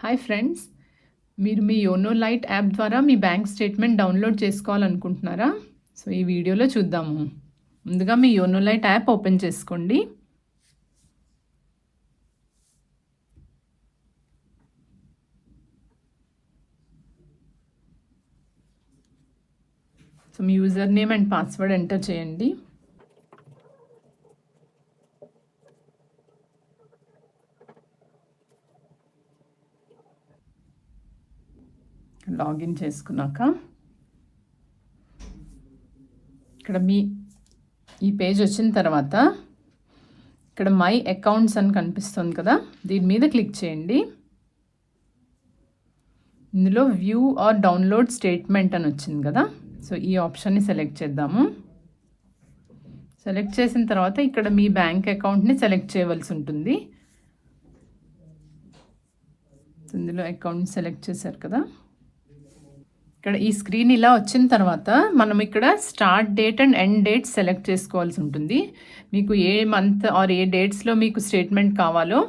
Hi friends మీరు మీ YONO lite app ద్వారా మీ బ్యాంక్ స్టేట్మెంట్ డౌన్లోడ్ చేసుకోవాలనుకుంటున్నారా? సో ఈ వీడియోలో చూద్దాము. ముందుగా మీ యోనో లైట్ యాప్ ఓపెన్ చేసుకోండి. So me user name and password enter చేయండి. లాగిన్ చేసుకున్నాక ఇక్కడ మీ ఈ పేజ్ వచ్చిన తర్వాత ఇక్కడ మై అకౌంట్స్ అని కనిపిస్తుంది కదా దీని మీద క్లిక్ చేయండి. ఇందులో వ్యూ ఆర్ డౌన్లోడ్ స్టేట్మెంట్ అని వచ్చింది కదా సో ఈ ఆప్షన్ని సెలెక్ట్ చేద్దాము. సెలెక్ట్ చేసిన తర్వాత ఇక్కడ మీ బ్యాంక్ అకౌంట్ని సెలెక్ట్ చేయవలసి ఉంటుంది. ఇందులో అకౌంట్ సెలెక్ట్ చేశారు కదా. ఇక్కడ ఈ స్క్రీన్ ఇలా వచ్చిన తర్వాత మనం ఇక్కడ start date and end date select చేసుకోవాల్సి ఉంటుంది. మీకు ఏ మంత్ ఆర్ ఏ డేట్స్లో మీకు స్టేట్మెంట్ కావాలో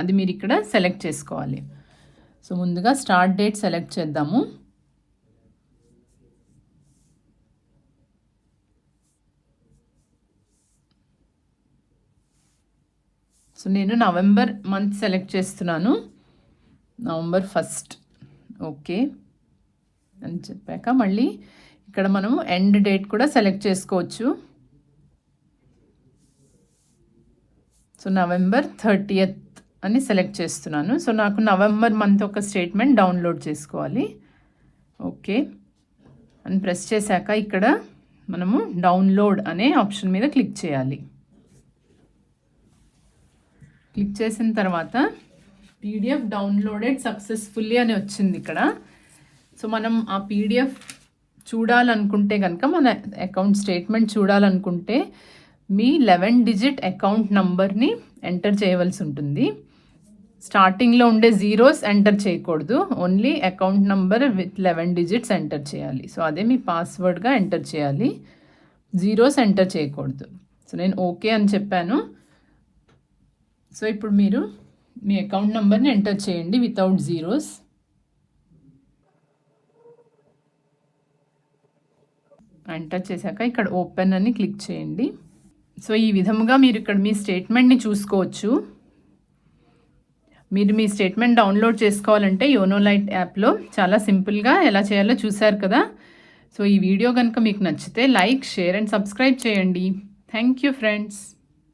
అది మీరు ఇక్కడ సెలెక్ట్ చేసుకోవాలి. సో ముందుగా స్టార్ట్ డేట్ సెలెక్ట్ చేద్దాము. సో నేను నవంబర్ మంత్ సెలెక్ట్ చేస్తున్నాను. నవంబర్ ఫస్ట్ ఓకే అని చెప్పాక మళ్ళీ ఇక్కడ మనం ఎండ్ డేట్ కూడా సెలెక్ట్ చేసుకోవచ్చు. సో నవంబర్ థర్టీయత్ అని సెలెక్ట్ చేస్తున్నాను. సో నాకు నవంబర్ మంత్ ఒక స్టేట్మెంట్ డౌన్లోడ్ చేసుకోవాలి. ఓకే అని ప్రెస్ చేశాక ఇక్కడ మనము డౌన్లోడ్ అనే ఆప్షన్ మీద క్లిక్ చేయాలి. క్లిక్ చేసిన తర్వాత పీడిఎఫ్ డౌన్లోడెడ్ సక్సెస్ఫుల్లీ అని వచ్చింది ఇక్కడ. సో మనం ఆ పీడిఎఫ్ చూడాలనుకుంటే కనుక మన అకౌంట్ స్టేట్మెంట్ చూడాలనుకుంటే మీ లెవెన్ డిజిట్ అకౌంట్ నంబర్ని ఎంటర్ చేయవలసి ఉంటుంది. స్టార్టింగ్లో ఉండే జీరోస్ ఎంటర్ చేయకూడదు. Only account number with eleven digits enter చేయాలి. సో అదే మీ పాస్వర్డ్గా ఎంటర్ చేయాలి. జీరోస్ ఎంటర్ చేయకూడదు. సో నేను ఓకే అని చెప్పాను. సో ఇప్పుడు మీరు మీ అకౌంట్ నెంబర్ని ఎంటర్ చేయండి వితౌట్ జీరోస్ ఎంటర్ చేశాక ఇక్కడ ఓపెన్ అని క్లిక్ చేయండి. సో ఈ విధముగా మీరు ఇక్కడ మీ స్టేట్మెంట్ని చూసుకోవచ్చు. మీరు మీ స్టేట్మెంట్ డౌన్లోడ్ చేసుకోవాలంటే యోనో లైట్ యాప్లో చాలా సింపుల్గా ఎలా చేయాలో చూశారు కదా. సో ఈ వీడియో కనుక మీకు నచ్చితే లైక్ షేర్ అండ్ సబ్స్క్రైబ్ చేయండి. Thank you friends